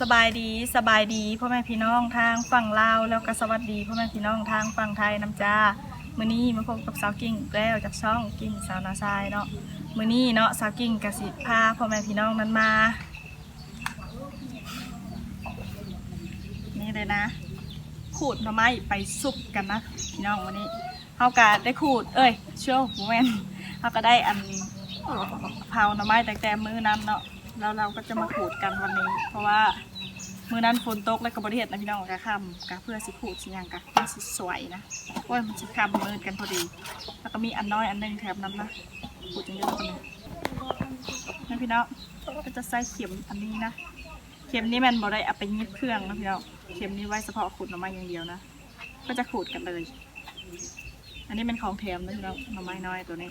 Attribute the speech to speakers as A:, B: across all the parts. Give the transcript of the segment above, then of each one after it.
A: สบายดีสบายดีพ่อแม่พี่น้องทางฝั่งลาวแล้วก็สวัสดีพ่อแม่พี่น้องทางฝั่งไทยน้ำจ้ามื้อนี้มาพบกับสาวกิ่งอีกแล้วจากช่องกิ่งสาวนาซายเนาะมื้อนี้เนาะสาวกิ่งกสิพาพ่อแม่พี่น้องนั้นมา นี่เลยนะ ขูดหน่อไม้ไปสุกกันนะพี่น้องวันนี้เฮาก็ได้ขูด เอ้ยเชื่อหูแม่นเฮาก็ได้อันเผาหน่อไม้แต่แต่มือนั้นเนาะ แล้วเราก็จะมาขูดกันวันนี้ เพราะว่ามือนั้นฝนตกแล้วก็บ่ได้เฮ็ดนะพี่น้องกะคำกะเพื่อสิขูดสิยังกะมันสิสวยนะโอ้ยมันสิคำมืดกันพอดี แล้วก็มีอันน้อยอันหนึงแถมนั้นนะขูดจังเดียวกันเลยนะพี่น้องก็จะใส่เข็มอันนี้นะเข็มนี้มันบ่ได้เอาไปยิบเครื่องนะพี่น้องเข็มนี้ไว้เฉพาะขูดหน่อไม้อย่างเดียวนะก็จะขูดกันเลย อันนี้เป็นของแถมนะพี่น้องหน่อไม้น้อยตัวนี้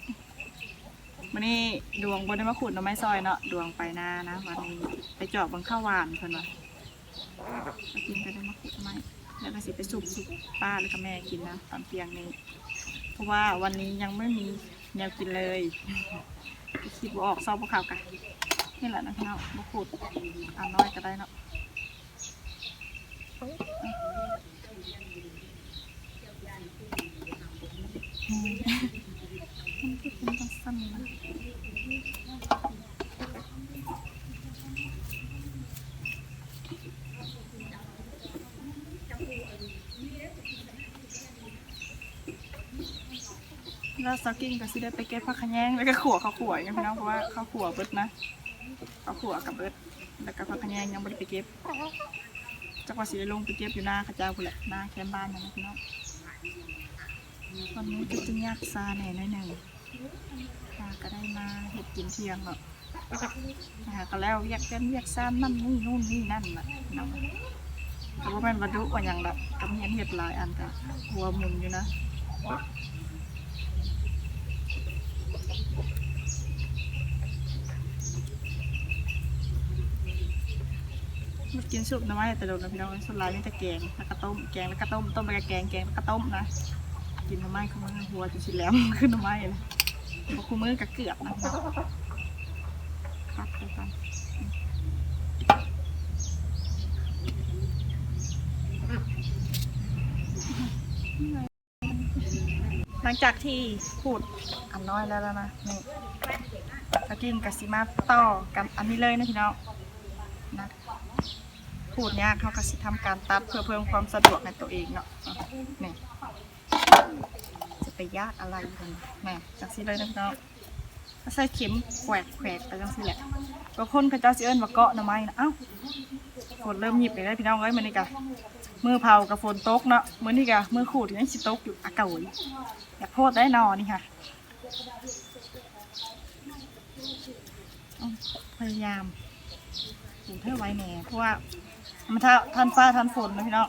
A: วันนี้ดวงบนได้มาขูดหน่อไม้ซอยเนาะดวงไปนานะวันนี้ไปเจาะบังข้าวหวานเพิ่นว่าไปกินก็ได้มาขูดหน่อไม้แล้วก็สิไปสุบสุบป้าแล้วก็แม่กินนะตอนเที่ยงนี้ เพราะว่าวันนี้ยังไม่มีแนวกินเลยคิดว่าออกซอบพวกเขากันนี่แหละนะพี่น้องมาขูดอันน้อยก็ได้เนาะอืมันนจังสั้นนะแล้วสกิ้งก็สิได้ไปเก็บผักขะแยงแล้วก็ขัวข้าวขัวอย่างพี่น้องเพราะว่าข้าวขัวเบิดนะเอาขัวกับเบิดแล้วก็ผักขะแยงยังไม่ได้ไปเก็บจักว่าสิได้ลงไปเก็บอยู่หน้าข้าเจ้าพุ่นแหละหน้าแคมป์บ้านนั่นนะพี่น้องวันนี้ก็จะยากซาแหน่หน่อยหนึ่ง ตาก็ได้มาเห็ดกินเที่ยงเนาะนะคะก็แล้วเรียกกันเรียกซ่านนั่นนี่นู่นนี่นั่นน่ะเนาะก็ว่าแม่นวัดุว่าอย่างละก็มีอันเห็ดหลายอันแต่หัวมุนอยู่นะมากินซุปน้ำไม้แต่โดนนะพี่น้องส่วนหลายนี่จะแกงแล้วก็ต้มแกงแล้วก็ต้มต้มไปกับแกงแกงแล้วก็ต้มนะกินน้ำไม้เขามือหัวจะชิแหลมขึ้นน้ำไม้เลย บคู่มือกับเกือบนะคัดไปกันหลังจากที่พูดอันน้อยแล้วแล้วนะนี่ตะกินกับซิมาต่อกันอันนี้เลยนะพี่น้องนะพูดยากเขาก็สิทำการตัดเพื่อเพิ่มความสะดวกในตัวเองเนาะนี่ ไปยากอะไรกันแม่จังสิเลยนะพี่น้องใส่เข็มแขวกแขวกไปจังสิแหละบางคนเขาเจ้าสิเอิ้นว่าเกาะหน่อไม้นะเอ้าฝนเริ่มหยิบเลยได้พี่น้องเอ้ยมันนี่กะมือเผากับฝนตกเนาะมือนี่กะมือขูดยังสิตกอยู่อะเก่าอยอยากโพดได้นอนี่ค่ะพยายามหูเท่าไว้แหน่เพราะว่ามันถ้าทันฟ้าทันฝนนะพี่น้อง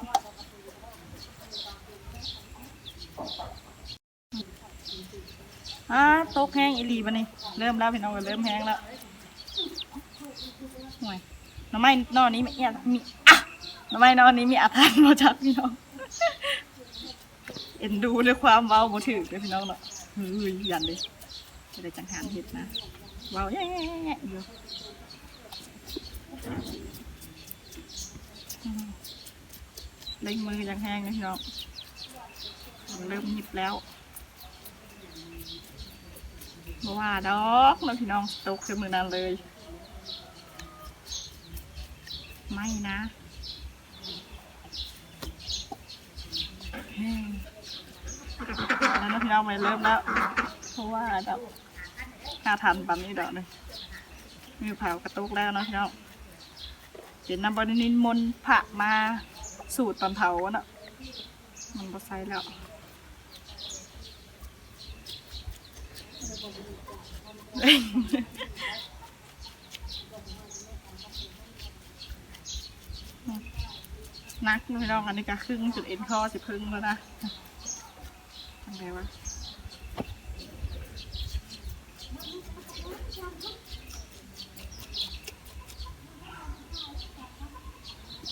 A: อ่าตกแห้งอีหลีบะนี่เริ่มแล้วพี่น้องเริ่มแห้งแล้วห่วยหน้ำไม้นอนนี้มีอะมีอะหน้ำไม้นอนนี้มีอาถรรพ์มาจากพี่น้องเอ็นดูด้วยความเว้าบ่ถือเลยพี่น้องเนาะเฮ้ยยันเลยจะได้จังหารเห็ดนะเว้าแย่ๆๆๆอยู่เล่งมือยังแห้งนะพี่น้องเริ่มหยิบแล้ว บว่าดอกนะพี่น้องตกขึ้มือนั้นเลย ไม่นะแล้วนะพี่น้องไม่เริ่มแล้ว เพราะว่าดอกห้าทันปันนี้ดอกเลยมีเผากระตุกแล้วนะพี่น้องเห็นน้ำบอนินมนต์พระมาสูตรตอนเผาเนาะมันก็ใส่แล้ว นักไม่ต้องอันนี้ก็ครึ่งจุดเอ็นคอสิพึ่งแล้วนะทำไงวะ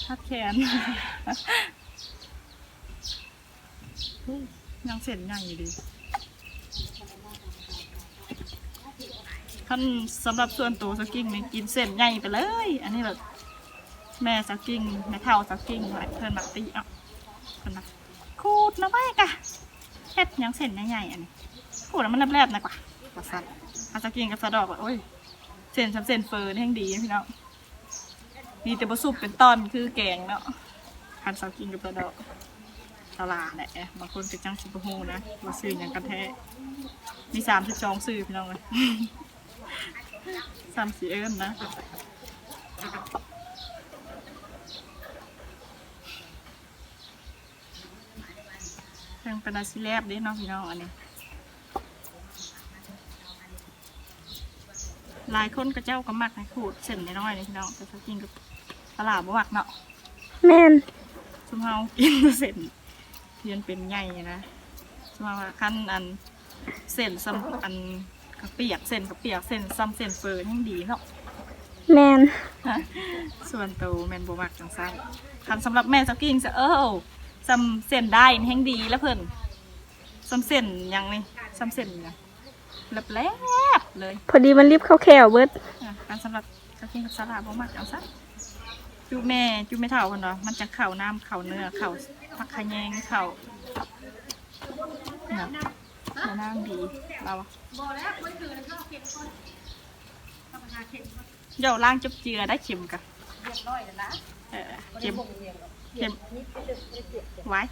A: ทัดแขนยังเส้นใหญ่อยู่ดี ท่านสำหรับส่วนตัวสกิ้งนี่กินเส้นใหญ่ไปเลย อันนี้แบบแม่สักกิ้งแม่เท่าสักกิ้งไว้เพิ่นมาตีเอะเพิ่นมาขูดหนะไม้กะเฮ็ดหยังเส้นใหญ่ๆอันนี้ขูดแล้วมันแลบๆนะกว่าว่าซั่นอาสักกิ้งกับสะดอกว่าโอ้ยเส้นสำเส้นเฟิร์นแห่งดีพี่น้องมีแต่บ่สุบเป็นตอนคือแกงเนาะคันสักกิ้งกับสะดอกตลาดแหละบางคนก็จังสิบ่ฮู้นะว่าซื้อหยังกันแท้มี32ซื้อพี่น้องเอ้ย สามสีเอิ้นนะเครื่องเป็นอาชีแลบเด้เน้องพี่น้องอันนี้หลายคนก็เจ้าก็มักให้ขูดเส้นน้อยๆเลยพี่น้องแต่ถ้ากินกับตลาดบ่มักเนาะ
B: แม่น
A: ชุมเฮากินเส้นเทียนเป็นใหญ่นะชุมเฮาว่าขั้นอันเส้นซ้ำอัน กระเปียกเส้นกระเปียกเส้นซ้ำเส้นเฟิร์นยังดีเนาะ
B: แม่น
A: ส่วนตัวแมนบมักจังซั่นคันสำหรับแม่สกิ้งจะเออซ้ำเส้นได้นี่แห่งดีแล้วเพิ่นซ้ำเส้นหยังนี่ซ้ำเส้นหยังแลบแลบๆเลย
B: พอดีมันรีบเข้าแขวเบิด
A: อะการสำหรับสกิ้งกับสลัดบ่มักจังซั่นจูแม่จูไม่เท่าคนเนาะมันจะเข่าน้ำเข่าเนื้อเข่าผักขะแยงเข่า เนี่ยเนื้อน้ำดีเราอะเดี๋ยวล้างจุบเจือได้เข็มกะ
C: เรียบร้อยแล้วนะ
A: เออ
C: บ่ได้
A: เข็ม
C: บ่งเรียงหรอก
A: เข็ม
C: นิดเดียวไม่ได้เกลียดเกลียด
A: ไว้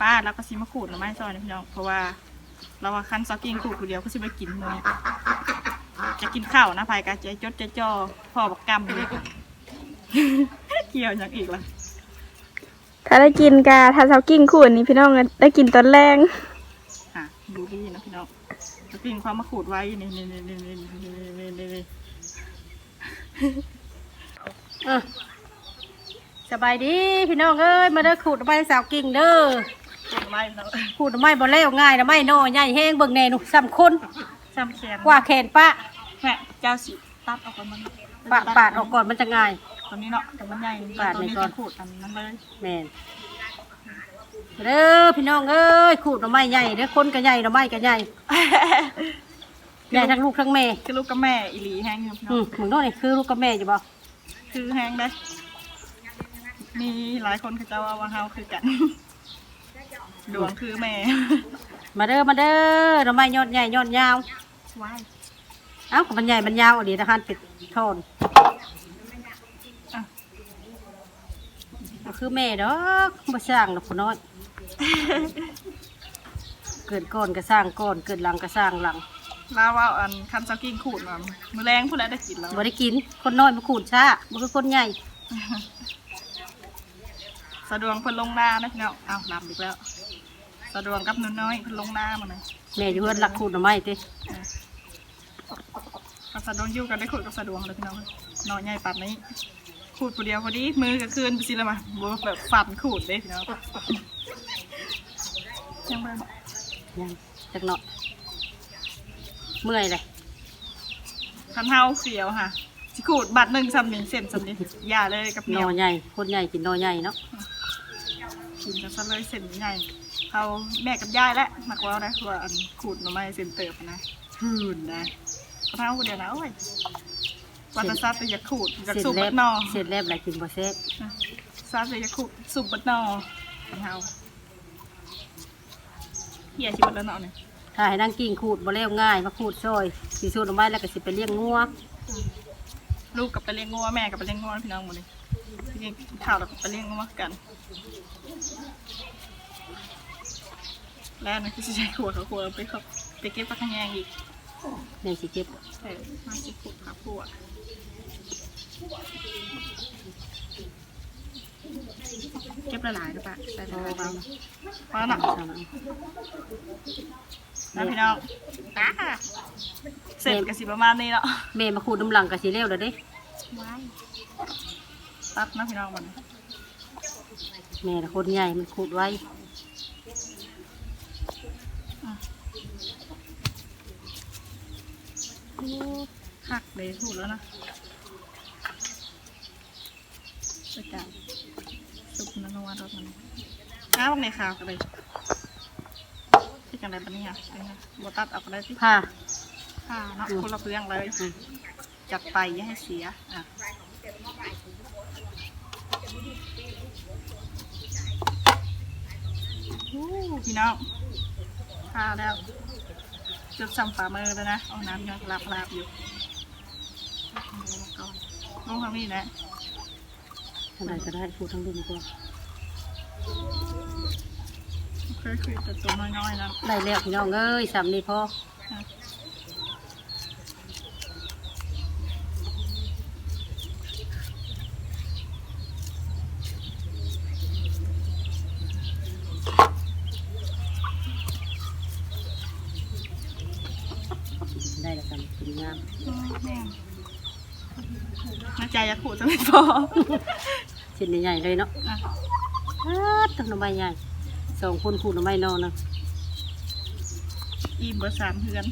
A: ป้าแล้วก็ซิมาขูดหน่อไม้ซอยนะพี่น้อง เพราะว่า เราว่าคันซอกกิ้งขูดคนเดียวก็ซิมากินเลยจะกินข้าวนะพายกะใจจดใจจ่อพ่อบักกำเลยเกี่ยวอย่างอีกล่ะ
B: ถ้าได้กินกาถ้าเช้ากิ้งขูดนี่พี่น้องได้กินตอนแรง
A: อะ ดูดีนะพี่น้องซอกกิ้งความมาขูดไว้นี่นี่นี่นี่นี่นี่นี่นี่นี่
C: อะสบายดีพี่น้องเอ้ยมาเด้อขูดน้ำไม้สาวกิ่งเด้อ
A: ขูดไม้พี่น้อง
C: ขูดน้ำไม้บ่แล้วง่ายน้ำไม้น้อใหญ่แห้งเบิ่งแน่หนุซ้ำคน
A: ซ้ำแขน
C: กว่าแขนปะ
A: แม่เจ้าสิตัดออกก่อนมัน
C: ปะปาดออกก่อนมันจะง่าย
A: ตอนนี้เนาะแต่มันใหญ่
C: ปาด
A: ตอน
C: นี่
A: นี้
C: ก่อน
A: จะขูดอันนั้นเลย
C: แม่น เด้อพี่น้องเอ้ยขูดน้ำไม้ใหญ่เด้อคนก็ใหญ่น้ำไม้ก็ใหญ่ใหญ่ทั้งลูกทั้งแม่
A: คือลูกกับแม่อีหลีแห้งอยู่พี่น้
C: อื
A: อง
C: มมึงโน่นนี่คือลูกกับแม่อยู่บ่
A: คือแห้งได้มีหลายคนเขาจะว่าว่าเฮาคือกัน ดวงคือแม่
C: มาเด้อมาเด้อน้ำไม้ยอดใหญ่ยอดยาว
A: ว้าย
C: เอ้าก็มันใหญ่มันยาวอะดีทหารเป็ดทอน
A: อะ
C: ก็คือแม่ดอกมาสร้างดอกผู้น้อย เกิดก่อนก็สร้างก่อนเกิดหลังก็สร้างหลัง
A: ลาว่าอันคันซอกกิ้งขูดมามือแรงพูดแล้วได้กินแล้ว
C: บ่ได้กิน คนน้อยมาขูดช้าบ่คือคนใหญ่
A: สะดวงเพิ่นลงหน้านะพี่น้องอ้าวลำอีกแล้ว สะดวงกับนุ่นน้อยเพิ่นลงหน้ามาเลย
C: แม่อยู่เฮือนหลักขูดหน่อไม้ติ
A: ถ้าสะดวงอยู่กันได้ขูดกับสะดวงเลยพี่น้องนอนใหญ่ปัดนี้ขูดผู้เดียวพอดีมือก็คืนไปสิละมาบ่แบบฝันขูดเด้พี่น้อง ยังไง
C: ยังจักหน่อยเมื่อยเลย
A: คันเฮาเสียวค่ะสิขูดบัตรหนึ่งสำนินเส้นสำนินอย่าเลยกับเห
C: ห
A: นี
C: น่
A: ยว
C: อใหญ่คนใหญ่กินหน่อใหญ่เนาะ
A: กินกันซะเลยเส้นใหญ่เขาแม่กับยายและมักเว่านะว่าอันขูดหน่อไม้เส้นเติบนะหืนนะคันเฮาคนเดียวนะโอ้ยวันละซาไปอยากขูดอยาก
C: เสร็จ
A: สูบ
C: แล้
A: บั
C: ว
A: ดนอ
C: เสร็จแล้วหลายกินบ่แซ่บ
A: ซาไปอยากขูดสูบบัดนอคันเฮา เฮียชิบัดแล้วเนาะเนี่ย
C: ถ้าให้นั่งกิ่งขูดบ่แล้วง่ายมาขูดซอยสิสูดหน่อไม้แล้วก็สิไปเลี้ยงงัว
A: ลูกกับไปเลี้ยงงัวแม่กับไปเลี้ยงงัวพี่น้องหมดเลยพี่ข่าวเราไปเลี้ยงงัวกัน แล้วนะคือสิใช้ขวดเขาขวดไปเขาไปเก็บปลาขยงอีก
C: แม่สิเก็บ
A: เออมาสิขวดขาขวด เก็บละลายหรือเปล่าใส่
C: พ
A: ละ
C: อ
A: ลาย
C: บาง
A: พอแล้วเนาะ
C: เอามา
A: นะพี่น้องอ่าเสร็จกันสิประมาณนี้เนาะ
C: แม่มาขูดน้ำหลังก็สิเร็วแล้วเด้
A: ตัดนะพี่น้องมัน
C: แม่น่ะคนใหญ่มันขูดไว้
A: หักเลยถูกแล้วนะสกัด สุกนันวันรถมันอ้าวในข่าวกันเลยที่จังไรปะเนี่ยเป็นไงบตัดออกได้ที่
C: ผ้า
A: ค่ะเนาะ
C: อืม
A: คนละเรื่องเลย
C: อืม
A: จัดไปอย่าให้เสียอะอู้พี่น้องพาแล้ว จุดสัมฝ่ามือแล้วนะ เอาน้ำยังลาบลาบๆอยู่ลงทางนี้นะ
C: อะไรก็ได้พูดทั้งเรื่องก็
A: เคยคือแต่ตัวน้อยๆนะ
C: ได้แล้วพี่น้องเอ้ยสามนี่พอได้แล้วกันกินงาม
A: แม่น่าใจจะขูดจะไม่พอ
C: ชิ้นใหญ่ๆเลยเนาะ
A: อะ
C: อ้าตั้งหน่อไม้ใหญ่ สองคนขูดหน่อไม้นอนนะ
A: อีเบอร์สามเพื่อน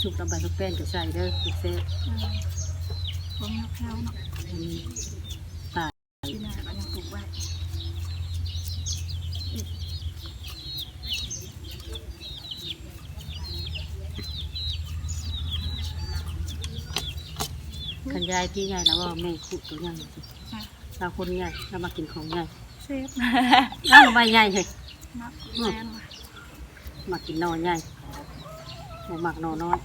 C: ชุบลำใบกับแป้งก็ใส่เด้อลูกเซ่
A: ผมยกแพ้วเนาะ
C: อันนี้ตาย
A: ที่หน้าก็ยังปลูกไว้
C: ขันยายพี่ใหญ่แล้วว่าแม่ขูดตัวใหญ่สิ
A: อะ
C: เราคนใหญ่เรามากินของใหญ่
A: เซฟ
C: อ้าวหน่อไม้ใหญ่เลย
A: นักแม่นว่ะ
C: มากินนอนใหญ่หมูหมักนอนน้อย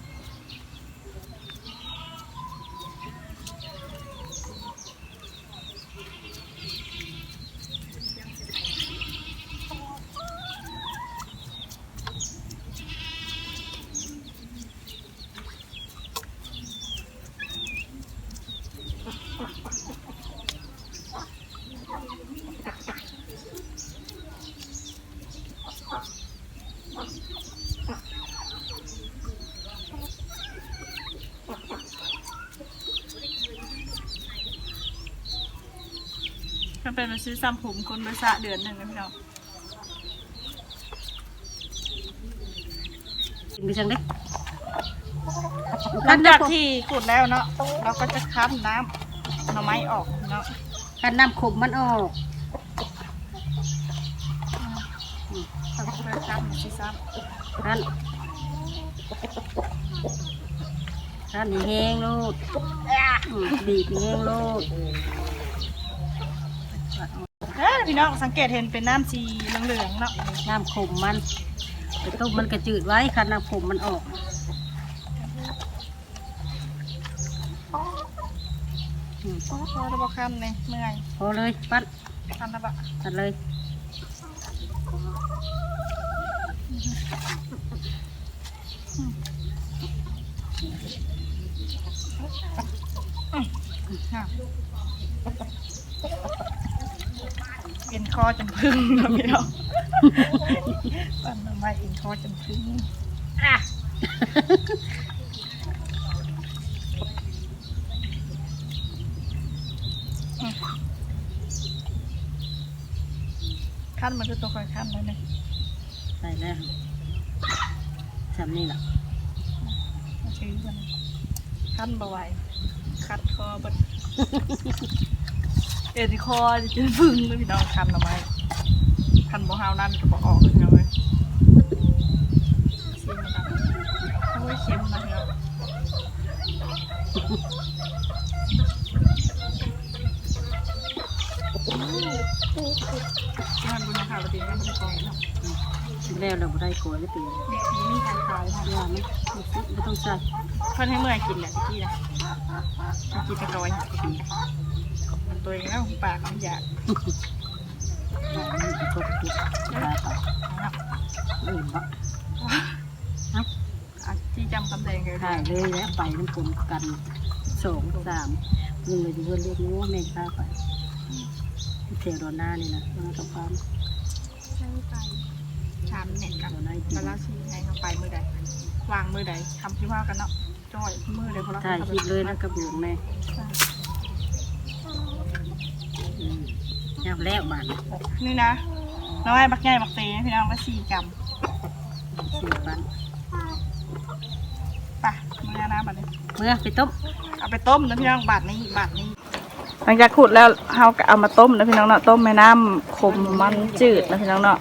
A: ก็เป็นมาซื้อซ้ำผมคนบริษัทเดือนหนึ่งนะพี่น้อง
C: กินไปจังเด้
A: หลังจากที่ขูดแล้วเนาะเราก็จะคั้นน้ำหน่อไม้ออกเนาะ
C: คันน้ำขมมันออก
A: เราก็จะคั้นซีซ้
C: คันคันนี่แห้งโลดอืมบีบนี่แห้งโลดำ
A: เอ้ยพี่น้องสังเกตเห็นเป็นน้ำสีเหลืองๆเนาะ
C: น้ำขมมันไปต้มมันกระจืดไว้คันน้ำขมมันออก อืม
A: พอเราบอกคั้นเลยเมื่อย
C: พอเลยปั้น
A: คั้นแล้วปะ
C: ตัดเลย
A: ค่ะ เอ็นคอจนพึ่งเนาะพี่น้องปั้นหน่อไม้เอ็นคอจนพึ่งอะขั้นมันคือตัวคอยขั้นเลยเนี่ย
C: ใส่แล้วทำนี่แหละ
A: มาชื้อกันขั้นบาไหวคัดคอบัด เอ็นคอจนพึ่งเลยพี่น้องคันทำไมคันบ่ฮาวนั่นก็บ่ออกพี่น้องเลยชิมนะครับโอ้ยเค็มนะพี่น้องมันบุญนะคะปฏิบัติไม่ต้องนาะ
C: กินแล้วเราได้กลัวเลยตี
A: นี่มีมีทางขาวค่ะ
C: ยาไหมไม่ต้องใส่
A: เพิ่นให้เมื่อยกินแหละพี่นะกินไปก่อนมัน ตัวเองแล้วปากมันอยาก
C: ยาไม่จะกดตุกยาต่อ
A: เอาละ
C: อื่นปะ
A: อะที่จำคำแดงเลย
C: ถ่ายเลยแล้วไปน้ำผมกันสองสามมึงเลยจะเพื่อนเรียกนู้ว่าแม่ข้าไปเทโรน่านี่นะมันต้องความ
A: ใช่ไปชามเนี่ยกัน
C: เราได้ดี
A: แล้วชีให้เขาไปมือใดวางมือใดทำที่ว่ากันเนาะจ้อยมือใดพอเรา
C: ถ่ายคลิปเลยนะกระบื้องแม่อืม ยับแล้วบาน
A: นี่นะน้อยบักใหญ่บักเตยพี่น้องก็สี่กรัม
C: สี่ปัน
A: ไปมือน้ำบัดนี้
C: เมื่อไปต้ม
A: เอาไปต้มนะพี่น้องบาทนี้บาทนี้หลังจากขุดแล้วเราก็เอามาต้มนะพี่น้องเนาะต้มแม่น้ำขมมันจืดนะพี่น้องเนาะ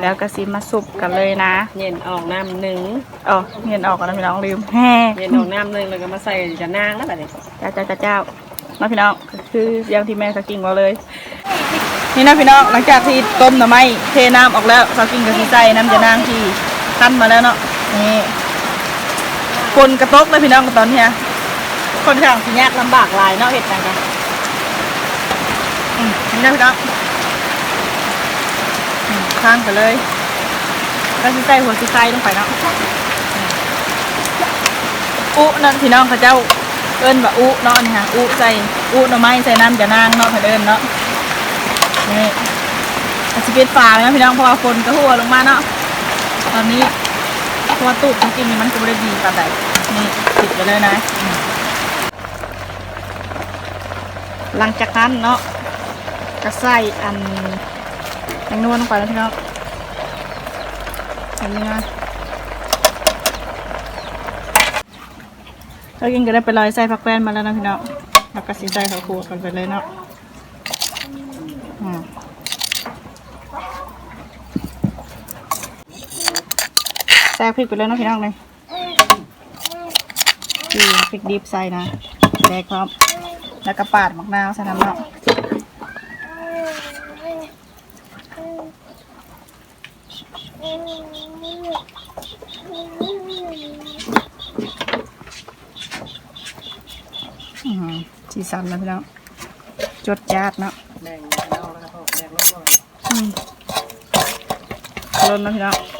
A: แล้วก็ซิมาสุบกันเลยนะ
D: เย็นออกน้ำหนึ่ง
A: อ๋อเงินออกกันนะพี่น้องลืมแฮ่
D: เย็นออกน้ำหนึ่งแล้วก็มาใส่จะนางแล้วแบบนี้
A: เจ้าเจ้าเจ้าเจ้านะพี่น้องคืออย่างที่แม่สกิ้งบอกเลย นี่นะพี่น้องหลังจากที่ต้มหน่อไม้เทน้ำออกแล้วสกิ้งกับที่ใส่น้ำจะนางที่ขั้นมาแล้วเนาะนี่คนกระตกเลยพี่น้องตอนเนี้ยคนข้างที่ยากลำบากหลายเนาะเหตุการณ์กันนี่นะพี่น้องข้างไปเลยแล้วที่ใส่หัวที่ใส่ลงไปเนาะอุนั่นพี่น้องเขาเจ้าเอิ้นว่าอุเนาะนี่ค่ะอุใส่อุหน่อไม้ใส่น้ำจะนางเนาะเขาเอิ้นเนาะ นี่อาจจะเป็นฝาเนาะพี่น้องเพราะว่าฝนก็หัวลงมาเนาะตอนนี้เพราะว่าตูดจริงๆนี่มันก็ไม่ได้ดีปานใดนี่ปิดไปเลยนะ หลังจากนั้นเนาะก็ใส่อันแตงนวลลงไปแล้วพี่น้องอันนี้นะเรากินก็ได้ไปลอยใส่ผักแป้นมาแล้วนะพี่น้องแล้วก็สีใส่ข้าวคั่วกันไปเลยเนาะ ใส่พริกไปเลยเนาะพี่น้องเลยนี่พริกดิบใส่นะแดกพร้อมแล้วก็ปาดมะนาวใส่น้ำเนาะอืมสีสันนะพี่น้องจดจาดเนาะ
C: แบ่งเอาแล้วก็แบ่งลงก่อน
A: อืมลนนะพี่น้อง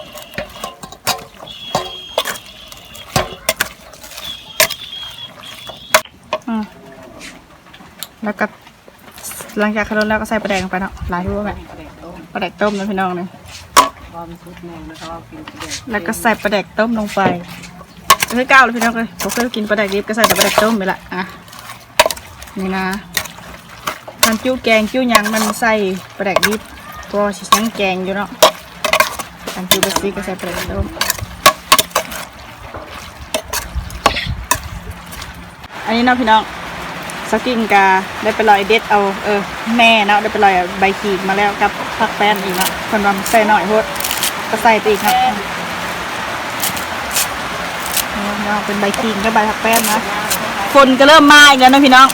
A: แล้วก็หลังจากขลนแล้วก็ใส่ปลาแดงลงไปเนาะหลายทั่วแม่
C: กระเด็กต้ม
A: ปลาแดกต้มนะพี่น้องเลย
C: ความชุดหนึ่งนะครับเอากินกระเด็ก
A: แล้วก็ใส่ปลาแดกต้มลงไปไม่ก้าวเลยพี่น้องเลยผมเคยกินปลาแดกดิบก็ใส่แต่ปลาแดกต้มไปละอะนี่นะน้ำจิ้วแกงจิ้วยังมันใส่ปลาแดกดิบตัวชิชังแกงอยู่เนาะน้ำจิ้วเบสิกก็ใส่ปลาแดกต้มอันนี้เนาะพี่น้อง สกินกาได้ไปลอยเด็ดเอาเออแม่เนาะได้ไปลอยใบขีดมาแล้วกับผักแป้นอีกเนาะคนว่าใส่หน่อยโพดก็ใส่ไปอีกครับนี่น้องเป็นใบกิ่งกับใบผักแป้นนะคนก็เริ่มมาอีกแล้วนะพี่น้อง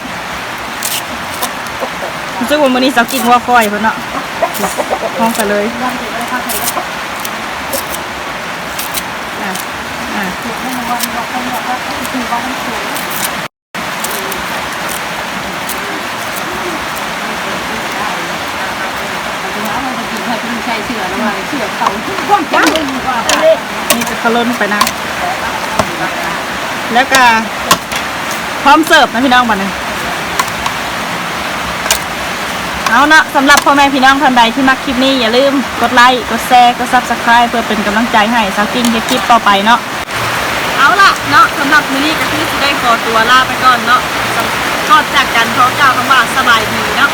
A: ซึ่งวันนี้สกิ่งว่าคอยเพิ่นเนาะห้องไปเลยอะอะ
C: ช่เสือแล้วว่าเสือเขากว้างจังเลยว่า
A: นี่จะขล้นไปนะ แล้วก็พร้อมเสิร์ฟนะพี่น้องบัดนี้เอาเนาะสำหรับพ่อแม่พี่น้องท่านใดที่มักคลิปนี้อย่าลืมกดไลค์กดแชร์กดซับสไคร b ์เพื่อเป็นกำลังใจให้สาวกิ้งในคลิปต่อไปเนาะเอาล่ะเนาะสำหรับมื้อนี้ก็คือจะได้ขอตัวลาไปก่อนเนาะก่อนจากกันขอกล่าวคำว่าสบายดีเนาะ